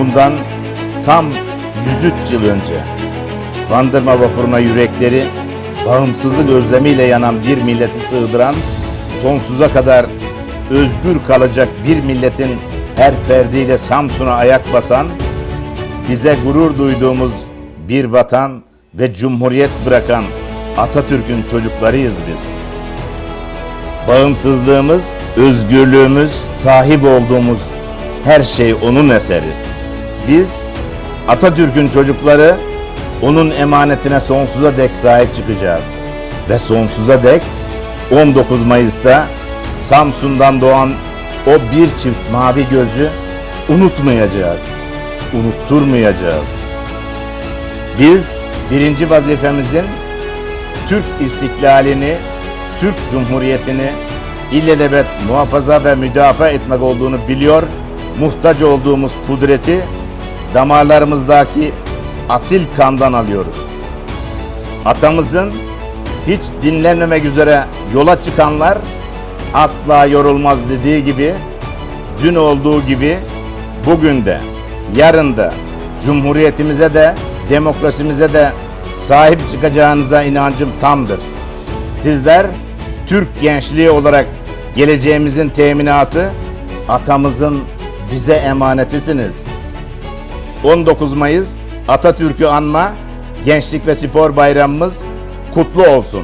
bundan tam 103 yıl önce Bandırma vapuruna yürekleri bağımsızlık özlemiyle yanan bir milleti sığdıran, sonsuza kadar özgür kalacak bir milletin her ferdiyle Samsun'a ayak basan, bize gurur duyduğumuz bir vatan ve cumhuriyet bırakan Atatürk'ün çocuklarıyız biz. Bağımsızlığımız, özgürlüğümüz, sahip olduğumuz her şey onun eseri. Biz Atatürk'ün çocukları onun emanetine sonsuza dek sahip çıkacağız. Ve sonsuza dek 19 Mayıs'ta Samsun'dan doğan o bir çift mavi gözü unutmayacağız. Unutturmayacağız. Biz birinci vazifemizin Türk istiklalini, Türk Cumhuriyeti'ni illelebet muhafaza ve müdafaa etmek olduğunu biliyor, muhtaç olduğumuz kudreti damarlarımızdaki asil kandan alıyoruz. Atamızın hiç dinlenmemek üzere yola çıkanlar asla yorulmaz dediği gibi dün olduğu gibi bugün de yarın da cumhuriyetimize de demokrasimize de sahip çıkacağınıza inancım tamdır. Sizler Türk gençliği olarak geleceğimizin teminatı atamızın bize emanetisiniz. 19 Mayıs Atatürk'ü anma Gençlik ve Spor Bayramımız kutlu olsun.